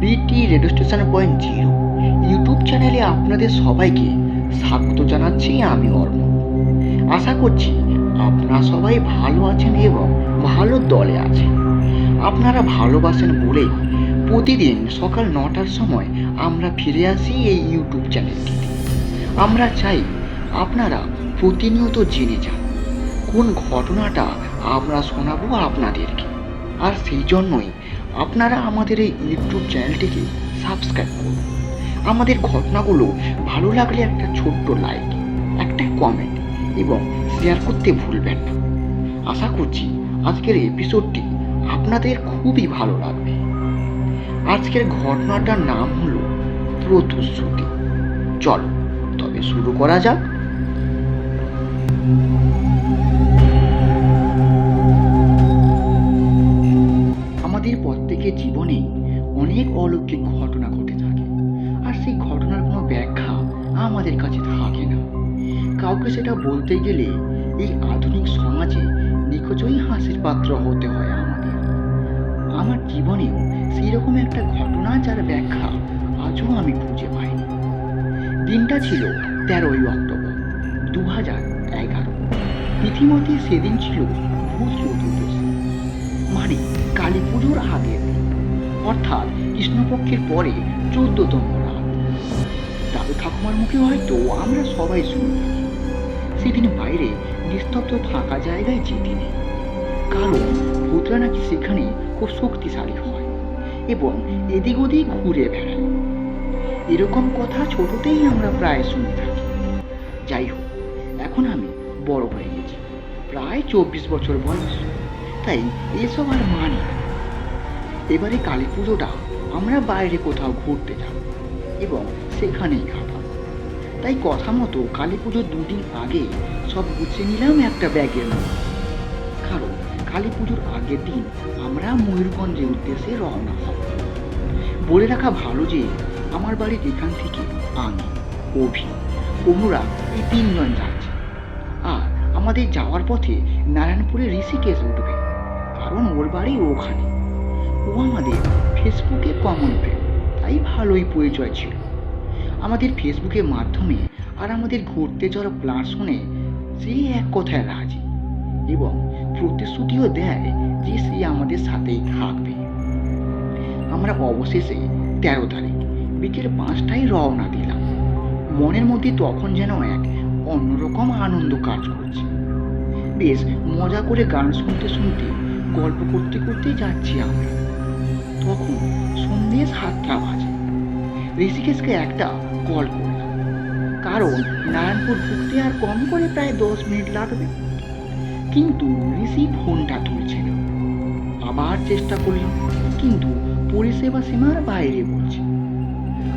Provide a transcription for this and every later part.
BT radio station point zero YouTube চ্যানেলে আপনাদের সবাইকে স্বাগত জানাচ্ছি আমি অর্ম আশা করছি আপনারা সবাই ভালো আছেন এবং ভালো দলে আছেন। আপনারা ভালোবাসেন বলেই প্রতিদিন সকাল নটার সময় আমরা ফিরে আসি এই ইউটিউব চ্যানেলটিতে আমরা চাই আপনারা প্রতিনিয়ত জেনে যান কোন ঘটনাটা আমরা শোনাবো আপনাদেরকে। আর সেই জন্যই আপনারা আমাদের এই ইউটিউব চ্যানেলটিকে সাবস্ক্রাইব করুন। আমাদের ঘটনাগুলো ভালো লাগলে একটা ছোট্ট লাইক একটা কমেন্ট এবং শেয়ার করতে ভুলবেন না। আশা করছি আজকের এপিসোডটি আপনাদের খুবই ভালো লাগবে। আজকের ঘটনাটার নাম হলো প্রতিশ্রুতি চলো, তবে শুরু করা যাক। প্রত্যেকের জীবনে অনেক অলৌকিক ঘটনা ঘটে থাকে। আর সেই ঘটনার কোনো ব্যাখ্যা আমাদের কাছে থাকে না। কাউকে সেটা বলতে গেলে এই আধুনিক সমাজে নিখোঁজই হাসির পাত্র হতে হয় আমাদের। আমার জীবনেও সেই রকম একটা ঘটনা যার ব্যাখ্যা আজও আমি খুঁজে পাইনি। দিনটা ছিল তেরোই অক্টোবর দু হাজার এগারো। রীতিমতে সেদিন ছিল ভূত চতুর্দশী। মানে কালী দিন অর্থাৎ কৃষ্ণপক্ষের পরে চোদ্দতম রাত। দাদু ঠাকুমার মুখে হয়তো আমরা সবাই শুনি সেদিন বাইরে নিস্তব্ধ ফাঁকা জায়গায় যেতে নেই। কারণ ভূতরা নাকি সেখানে খুব শক্তিশালী হয় এবং এদিক ওদিক ঘুরে বেড়ায়। এরকম কথা ছোটতেই আমরা প্রায় শুনে থাকি। যাই হোক, এখন আমি বড় হয়ে গেছি। প্রায় চব্বিশ বছর বয়স। তাই এসব আর মানি। এবারে কালী পুজোটা আমরা বাইরে কোথাও ঘুরতে যাব এবং সেখানেই কাটাবো তাই কথা মতো কালী পুজোর দুদিন আগে সব গুছিয়ে নিলাম একটা ব্যাগের মধ্যে। কারণ কালী পুজোর আগের দিন আমরা ময়ূরগঞ্জের উদ্দেশ্যে রওনা হব। বলে রাখা ভালো যে আমার বাড়ির এখান থেকে আমি, অভি অনুরা এই তিনজন যাচ্ছে। আর আমাদের যাওয়ার পথে নারায়ণপুরে ঋষিকেশ উঠবে, কারণ ওর বাড়ি ওখানে। ও আমাদের ফেসবুকে কমন ফ্রেন্ড তাই ভালোই পরিচয় ছিল। আমাদের ফেসবুকের মাধ্যমে আর আমাদের ঘুরতে যাওয়ার প্ল্যান শুনে সে এক কথায় রাজি এবং প্রতিশ্রুতিও দেয় যে সে আমাদের সাথেই থাকবে। আমরা অবশেষে তেরো তারিখ বিকেল পাঁচটায় রওনা দিলাম। মনের মধ্যে তখন যেন এক অন্যরকম আনন্দ কাজ করছে। বেশ মজা করে গান শুনতে শুনতে, গল্প করতে করতে যাচ্ছি আমরা। তখন সন্ধ্যে সাতটা বাজে। ঋষিকেশকে একটা কল করলাম। কারণ নারায়ণপুর ঢুকতে আর কম করে প্রায় দশ মিনিট লাগবে। কিন্তু ঋষি ফোনটা তুলছে না আবার চেষ্টা করলাম, কিন্তু পরিষেবা সীমার বাইরে বলছে।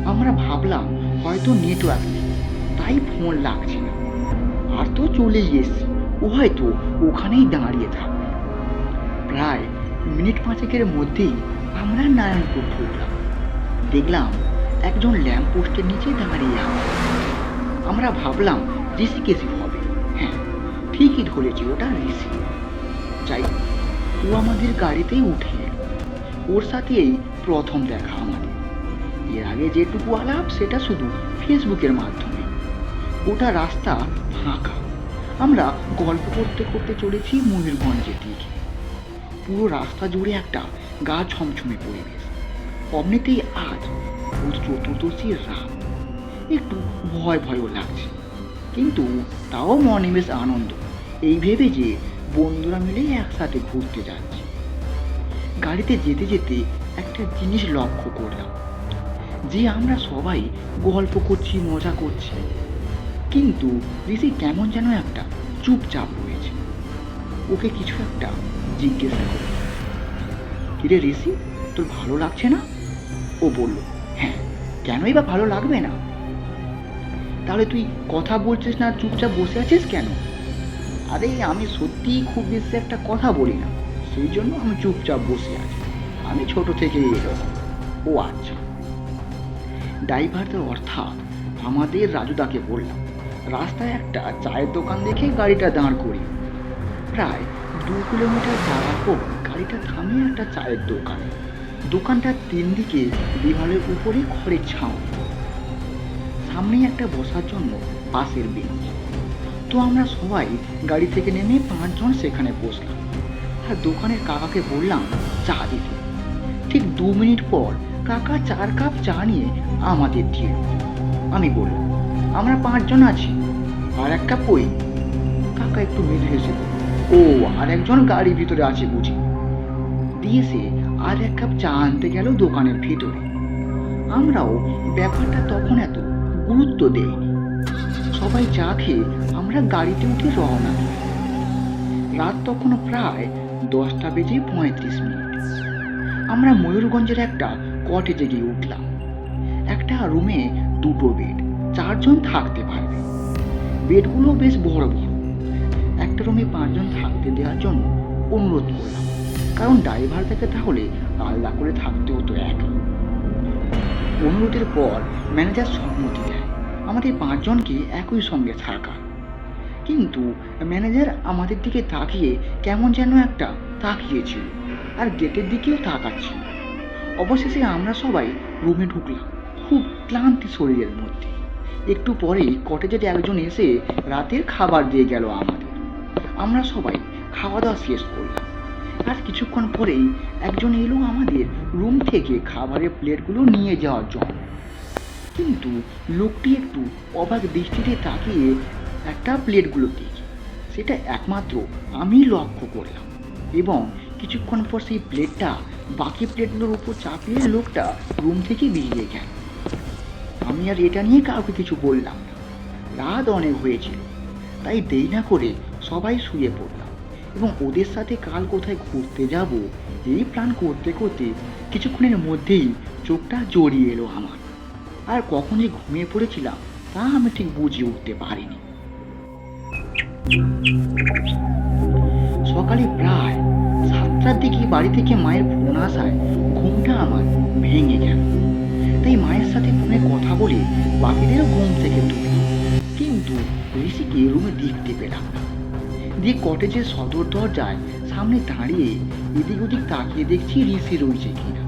আমরা ভাবলাম হয়তো নেটওয়ার্ক নেই, তাই ফোন লাগছে না আর তো চলেই এসছি, ও হয়তো ওখানেই দাঁড়িয়ে থাকবে। প্রায় মিনিট পাঁচেকের মধ্যেই আমরা নারায়ণপুর ঢুকলাম। দেখলাম একজন ল্যাম্প পোস্টের নিচে দাঁড়িয়ে আছে। আমরা ভাবলাম ঋষিকেশই হবে। হ্যাঁ ঠিকই ধরেছি, ওটা ঋষি। যাই ও আমাদের গাড়িতেই উঠে ওর সাথে এই প্রথম দেখা আমাদের এর আগে যেটুকু আলাপ, সেটা শুধু ফেসবুকের মাধ্যমে। ওটা রাস্তা ফাঁকা। আমরা গল্প করতে করতে চলেছি ময়ূরগঞ্জের দিকে। পুরো রাস্তা জুড়ে একটা গা ছমছমে পরিবেশ অমনিতেই আজ ভূত চতুর্দশীর রাত। একটু ভয় ভয়ও লাগছে। কিন্তু তাও মনে বেশ আনন্দ। এই ভেবে যে বন্ধুরা মিলে একসাথে ঘুরতে যাচ্ছি। গাড়িতে যেতে যেতে একটা জিনিস লক্ষ্য করলাম। যে আমরা সবাই গল্প করছি, মজা করছি। কিন্তু ঋষি কেমন যেন একটা চুপচাপ রয়েছে। ওকে কিছু একটা জিজ্ঞাসা করল কিরে ঋষি, তোর ভালো লাগছে না? ও বলল হ্যাঁ কেনই বা ভালো লাগবে না? তাহলে তুই কথা বলছিস না, চুপচাপ বসে আছিস কেন? আরে, আমি সত্যিই খুব বেশি একটা কথা বলি না, সেই জন্য আমি চুপচাপ বসে আছি। আমি ছোট থেকেই এরকম। ও আচ্ছা। ড্রাইভারদের অর্থাৎ আমাদের রাজুদাকে বললাম, রাস্তায় একটা চায়ের দোকান দেখে গাড়িটা দাঁড় করি প্রায় দু কিলোমিটার যাওয়ার পর গাড়িটা থামিয়ে একটা চায়ের দোকান। দোকানটার তিন দিকে দেওয়ালের উপরে খড়ের ছাউ। সামনেই একটা বসার জন্য পাশের বেঞ্চ। তো আমরা সবাই গাড়ি থেকে নেমে পাঁচজন সেখানে বসলাম। আর দোকানের কাকাকে বললাম, চা দিতে। ঠিক দু মিনিট পর কাকা চার কাপ চা নিয়ে আমাদের দিল আমি বললাম, আমরা পাঁচজন আছি, আর এক কাপ ওই। কাকা একটু মেরে হেসে ও, আর একজন গাড়ির ভিতরে আছে বুঝি? দিয়ে সে আর এক কাপ চা আনতে গেল দোকানের ভিতরে। আমরাও ব্যাপারটা তখন এত গুরুত্ব দেইনি সবাই চা খেয়ে আমরা গাড়িতে উঠে রওনা দিই। রাত তখন প্রায় দশটা বেজে পঁয়ত্রিশ মিনিট। আমরা ময়ূরগঞ্জের একটা কটেজে গিয়ে উঠলাম। একটা রুমে দুটো বেড চারজন থাকতে পারবে। বেডগুলো বেশ বড় বড়। একটা রুমে পাঁচজন থাকতে দেওয়ার জন্য অনুরোধ করলাম। কারণ ড্রাইভার থেকে তাহলে আলাদা করে থাকতে হতো একা অনুরোধের পর ম্যানেজার সম্মতি দেয়। আমাদের পাঁচজনকে একই সঙ্গে থাকা। কিন্তু ম্যানেজার আমাদের দিকে তাকিয়ে কেমন যেন একটা তাকিয়েছিল আর গেটের দিকেও তাকাচ্ছিল। অবশেষে আমরা সবাই রুমে ঢুকলাম, খুব ক্লান্তি শরীরের মধ্যে। একটু পরেই কটেজের একজন এসে রাতের খাবার দিয়ে গেল আমাদের। আমরা সবাই খাওয়া দাওয়া শেষ করলাম। আর কিছুক্ষণ পরেই একজন এলো আমাদের রুম থেকে খাবারের প্লেটগুলো নিয়ে যাওয়ার জন্য। কিন্তু লোকটি একটু অবাক দৃষ্টিতে তাকিয়ে একটা প্লেটগুলো দিকে সেটা একমাত্র আমি লক্ষ্য করলাম এবং কিছুক্ষণ পর সেই প্লেটটা বাকি প্লেটগুলোর উপর চাপিয়ে লোকটা রুম থেকে বেরিয়ে গেল। আমি আর এটা নিয়ে কাউকে কিছু বললাম না। রাত অনেক হয়েছিল, তাই দেরি না করে সবাই শুয়ে পড়লাম এবং ওদের সাথে কাল কোথায় ঘুরতে যাব, এই প্ল্যান করতে করতে কিছুক্ষণের মধ্যেই চোখটা জড়িয়ে এলো আমার। আর কখন যে ঘুমিয়ে পড়েছিলাম তা আমি ঠিক বুঝে উঠতে পারিনি। সকালে প্রায় সাতটার দিকে বাড়ি থেকে মায়ের ফোন আসায় ঘুমটা আমার ভেঙে গেল। তাই মায়ের সাথে ফোনে কথা বলে বাকিদেরও ঘুম থেকে তুললাম। কিন্তু ঋষিকে রুমে দেখতে পেলাম না। দিয়ে কটেজের সদর দরজায় সামনে দাঁড়িয়ে এদিক ওদিক তাকিয়ে দেখছি ঋষি রয়েছে কিনা।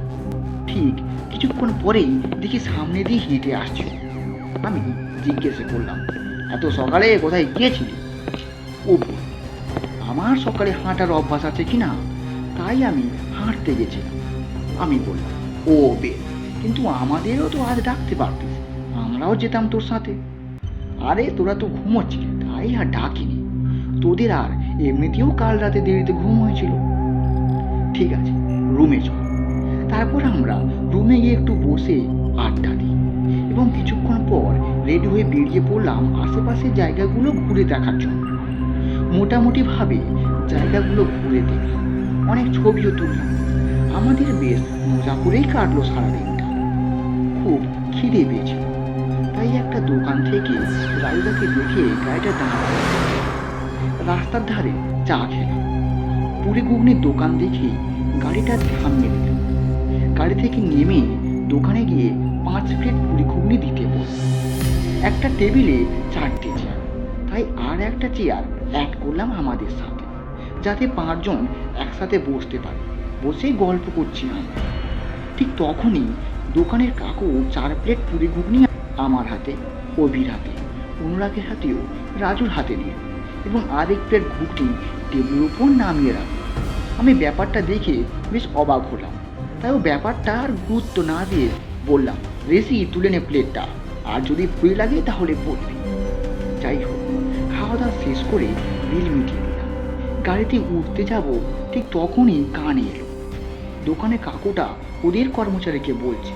ঠিক কিছুক্ষণ পরেই দেখি সামনে দিয়ে হেঁটে আসছে। আমি জিজ্ঞেসে করলাম, এত সকালে কোথায় গিয়েছিলি? ও আমার সকালে হাঁটার অভ্যাস আছে কি না তাই আমি হাঁটতে গেছিলাম। আমি বললাম, ও বে, কিন্তু আমাদেরও তো আজ ডাকতে পারতিস, আমরাও যেতাম তোর সাথে। আরে, তোরা তো ঘুমোচ্ছিলি, তাই আর ডাকিনি। তোদের আর এমনিতেও কাল রাতে দেরিতে ঘুম হয়েছিল। ঠিক আছে, রুমে চল। তারপর আমরা রুমে গিয়ে একটু বসে আড্ডা দিই এবং কিছুক্ষণ পর রেডি হয়ে বেরিয়ে পড়লাম আশেপাশের জায়গাগুলো ঘুরে দেখার জন্য। মোটামুটিভাবে জায়গাগুলো ঘুরে দেখলাম অনেক ছবিও তুললাম আমাদের বেশ মজা করেই কাটলো সারাদিনটা। খুব খিদে পেয়েছিল। তাই একটা দোকান থেকে গাড়িটাকে দেখে গাড়িটা দাঁড়াল। রাস্তার ধারে চা খেলাম। পুরি ঘুগনির দোকান দেখে গাড়িটা থামিয়ে দিলাম গাড়ি থেকে নেমে দোকানে গিয়ে পাঁচ প্লেট পুরি ঘুগনি দিতে বলল। একটা টেবিলে চারটে চেয়ার তাই আর একটা চেয়ার অ্যাড করলাম আমাদের সাথে, যাতে পাঁচজন একসাথে বসতে পারে। বসে গল্প করছি আমরা। ঠিক তখনই দোকানের কাকু চার প্লেট পুরি ঘুগনি আমার হাতে, অভির হাতে, অনুরাগের হাতেও, রাজুর হাতে দিয়ে এবং আরেক প্লেট ঘুগনি টেবিলের উপর নামিয়ে রাখল। আমি ব্যাপারটা দেখে বেশ অবাক হলাম। তাই ও ব্যাপারটা আর গুরুত্ব না দিয়ে বললাম, রেসি, তুলে নে প্লেটটা। আর যদি ভুল লাগে তাহলে বলবি যাই হোক খাওয়া দাওয়া শেষ করে বিল মিটিয়ে দিলাম। গাড়িতে উঠতে যাব ঠিক তখনই কানে এলো। দোকানে কাকুটা ওদের কর্মচারীকে বলছে,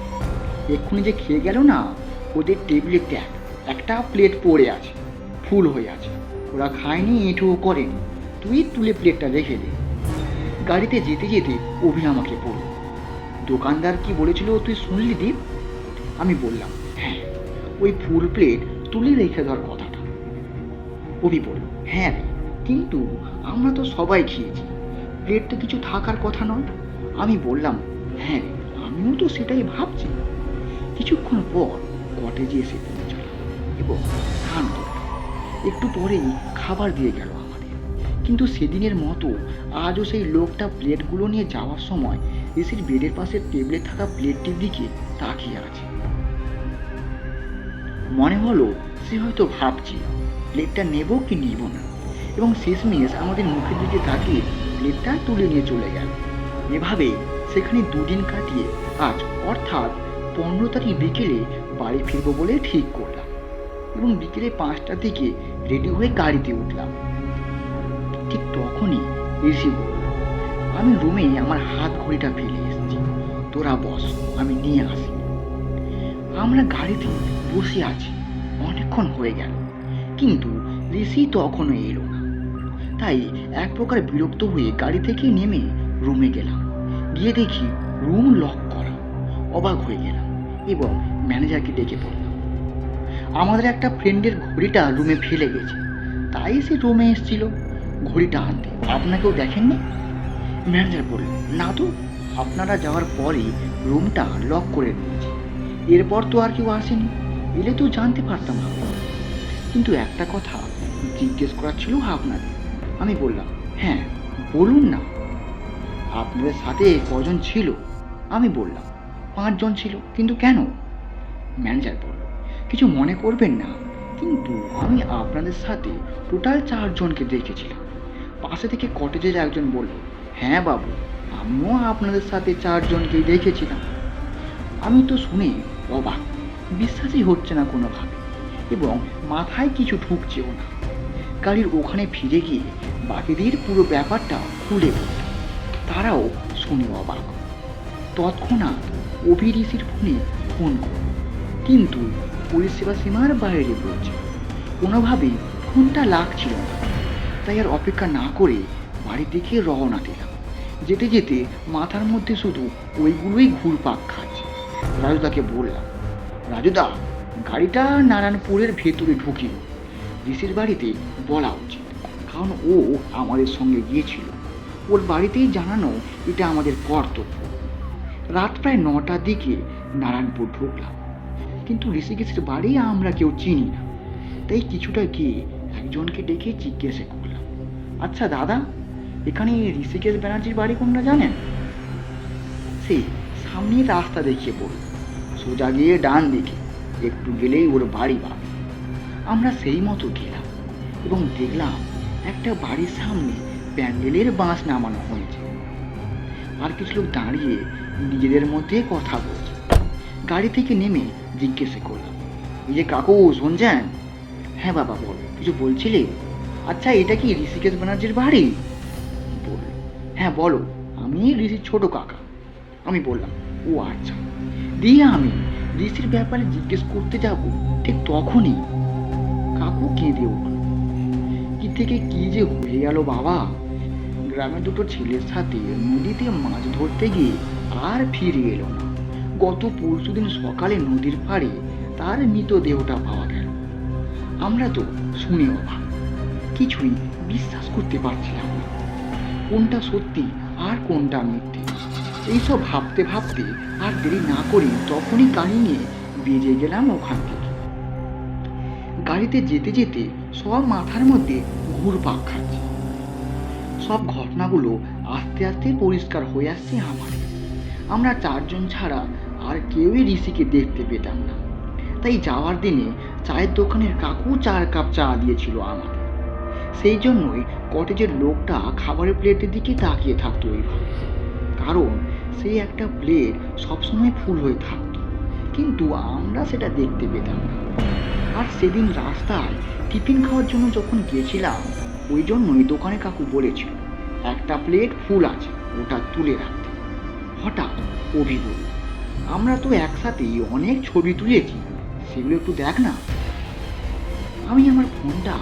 এক্ষুনি যে খেয়ে গেল না, ওদের টেবিলে ট্যাগ, একটা প্লেট পড়ে আছে, ফুল হয়ে আছে। ওরা খায়নি, এঁঠো করেনি তুই তুলে প্লেটটা রেখে দে। গাড়িতে যেতে যেতে অভি আমাকে বলল, দোকানদার কি বলেছিল তুই শুনলি দীপ? আমি বললাম হ্যাঁ ওই ফুল প্লেট তুলে রেখে দেওয়ার কথাটা। অভি বলল হ্যাঁ কিন্তু আমরা তো সবাই খেয়েছি। প্লেট তো কিছু থাকার কথা নয়। আমি বললাম হ্যাঁ আমিও তো সেটাই ভাবছি। কিছুক্ষণ পর কটেজে এসে পৌঁছালাম এবং একটু পরেই খাবার দিয়ে গেল আমাদের। কিন্তু সেদিনের মতো আজও সেই লোকটা প্লেটগুলো নিয়ে যাওয়ার সময় ঋষির বেডের পাশে টেবিলে থাকা প্লেটটির দিকে তাকিয়ে আছে। মনে হলো সে হয়তো ভাবছে, প্লেটটা নেব কি নিব না? এবং শেষমেশ আমাদের মুখের দিকে তাকিয়ে প্লেটটা তুলে নিয়ে চলে গেল। এভাবে সেখানে দুদিন কাটিয়ে আজ অর্থাৎ পনেরো তারিখ বিকেলে বাড়ি ফিরবো বলে ঠিক করলাম। এবং বিকেলে পাঁচটার দিকে রেডি হয়ে গাড়িতে উঠলাম। ঠিক তখনই ঋষি বলল, আমি রুমে আমার হাত ঘড়িটা ফেলে এসেছি। তোরা বস, আমি নিয়ে আসি। আমরা গাড়িতে বসে আছি। অনেকক্ষণ হয়ে গেল, কিন্তু ঋষি তখনও এলো না। তাই এক প্রকার বিরক্ত হয়ে গাড়ি থেকে নেমে রুমে গেলাম। গিয়ে দেখি রুম লক করা। অবাক হয়ে গেলাম এবং ম্যানেজারকে ডেকে পড়লাম আমাদের একটা ফ্রেন্ডের ঘড়িটা রুমে ফেলে গেছে। তাই সে রুমে এসেছিল। ঘড়িটা আনতে। আপনাকেও দেখেননি? ম্যানেজার বলল, না তো, আপনারা যাওয়ার পরই রুমটা লক করে দিয়েছে এরপর তো আর কেউ আসেনি। এলে তো জানতে পারতাম আপনার কিন্তু একটা কথা জিজ্ঞেস করার ছিল আপনাদের। আমি বললাম হ্যাঁ বলুন না। আপনাদের সাথে কজন ছিল? আমি বললাম, পাঁচজন ছিল। কিন্তু কেন? ম্যানেজার বলল কিছু মনে করবেন না। কিন্তু আমি আপনাদের সাথে টোটাল চারজনকে দেখেছিলাম। পাশে থেকে কটেজের একজন বলল হ্যাঁ বাবু, আমিও আপনাদের সাথে চারজনকেই দেখেছিলাম। আমি তো শুনে অবাক, বিশ্বাসই হচ্ছে না কোনোভাবে, এবং মাথায় কিছু ঢুকছেও না। গাড়ির ওখানে ফিরে গিয়ে বাকিদের পুরো ব্যাপারটা খুলে বলল। তারাও শুনে অবাক। তৎক্ষণাৎ অভিঋষির ফোনে ফোন করল, কিন্তু পরিষেবা সীমার বাইরে বলছে কোনোভাবেই ফোনটা লাগছিল না। তাই আর অপেক্ষা না করে বাড়ির দিকে রওনা দিলাম। যেতে যেতে মাথার মধ্যে শুধু ওইগুলোই ঘুরপাক খাচ্ছে। রাজুদাকে বললাম, রাজুদা, গাড়িটা নারায়ণপুরের ভেতরে ঢুকিল। ঋষির বাড়িতে বলা উচিত, কারণ ও আমাদের সঙ্গে গিয়েছিল। ওর বাড়িতেই জানানো এটা আমাদের কর্তব্য। রাত প্রায় নটার দিকে নারায়ণপুর ঢুকলাম। কিন্তু ঋষিকেশের বাড়ি আমরা কেউ চিনি না। তাই কিছুটা গিয়ে একজনকে ডেকে জিজ্ঞেস করলাম আচ্ছা দাদা, এখানে ঋষিকেশ ব্যানার্জির বাড়ি কোনটা জানেন? সে সামনে রাস্তা দেখিয়ে বলল সোজা গিয়ে ডান দিকে, একটু গেলেই ওর বাড়ি পাবে। আমরা সেই মতো গেলাম এবং দেখলাম একটা বাড়ির সামনে প্যান্ডেলের বাঁশ নামানো হয়েছে। আর কিছু লোক দাঁড়িয়ে নিজেদের মধ্যে কথা বলছে। গাড়ি থেকে নেমে জিজ্ঞেস করলাম এই যে কাকু শুনছেন? হ্যাঁ বাবা, বল। কিছু বলছিলে? আচ্ছা এটা কি ঋষিকেশ ব্যানার্জির বাড়ি? বলল হ্যাঁ বলো। আমি ঋষির ছোট কাকা। আমি বললাম, ও আচ্ছা। দিয়ে আমি ঋষির ব্যাপারে জিজ্ঞেস করতে যাব ঠিক তখনই। কাকু কেঁদে উঠল, কি থেকে কি যে হয়ে গেল বাবা? গ্রামের দুটো ছেলের সাথে নদীতে মাছ ধরতে গিয়ে আর ফিরে এলো না। গত পরশুদিন সকালে নদীর পাড়ে তার মৃতদেহটা পাওয়া গেল। আমরা তো শুনে অবাক। কিছুই বিশ্বাস করতে পারছিলাম না। কোনটা সত্যি আর কোনটা মিথ্যে? এইসব ভাবতে ভাবতে আর দেরি না করে তখনই গাড়ি নিয়ে বেরিয়ে গেলাম ওখান থেকে। গাড়িতে যেতে যেতে সব মাথার মধ্যে ঘুরপাক খাচ্ছে। সব ঘটনাগুলো আস্তে আস্তে পরিষ্কার হয়ে আসছে আমার আমরা চারজন ছাড়া আর কেউই ঋষিকে দেখতে পেতাম না। তাই যাওয়ার দিনে চায়ের দোকানের কাকু চার কাপ চা দিয়েছিল আমাকে। সেই জন্যই কটেজের লোকটা খাবারের প্লেটের দিকে তাকিয়ে থাকতো ওইভাবে কারণ সেই একটা প্লেট সবসময় ফুল হয়ে থাকতো। কিন্তু আমরা সেটা দেখতে পেতাম না। আর সেদিন রাস্তায় টিফিন খাওয়ার জন্য যখন গিয়েছিলাম ওই জন্যই দোকানে কাকু বলেছিল, একটা প্লেট ফুল আছে, ওটা তুলে রাখতে হঠাৎ অভি বলল আমরা তো একসাথেই অনেক ছবি তুলেছি। সেগুলো একটু দেখ না। আমি আমার ফোনটা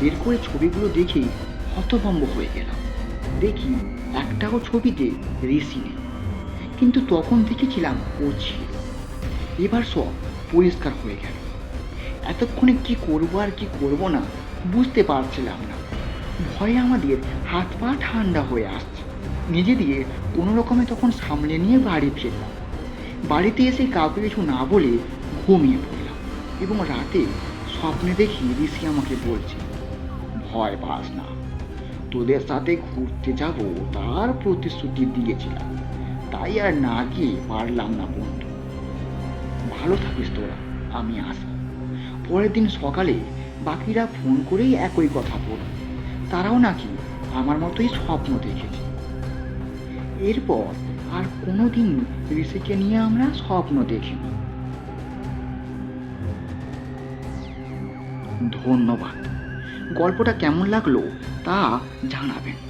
বের করে ছবিগুলো দেখে হতভম্ব হয়ে গেলাম। দেখি একটাও ছবিতে ঋষি নেই। কিন্তু তখন দেখেছিলাম ও ছিল। এবার সব পরিষ্কার হয়ে গেল। এতক্ষণে কি করব আর কি করব না বুঝতে পারছিলাম না। ভয়ে আমাদের হাত পা ঠান্ডা হয়ে আসছে। নিজে দিয়ে কোনো রকমে তখন সামলে নিয়ে বাড়ি ফিরলাম। বাড়িতে এসে কাউকে কিছু না বলে ঘুমিয়ে পড়লাম এবং রাতে স্বপ্নে দেখি ঋষি আমাকে বলছে, ভয় পাস না। তোদের সাথে ঘুরতে যাব, তার প্রতিশ্রুতি দিয়েছিলাম। তাই আর না গিয়ে পারলাম না বন্ধু। ভালো থাকিস তোরা, আমি আসি। পরের দিন সকালে বাকিরা ফোন করেই একই কথা বলল। তারাও নাকি আমার মতোই স্বপ্ন দেখেছে। এরপর আর কোনোদিন ঋষিকে নিয়ে আমরা স্বপ্ন দেখিনি ধন্যবাদ। গল্পটা কেমন লাগল তা জানাবেন।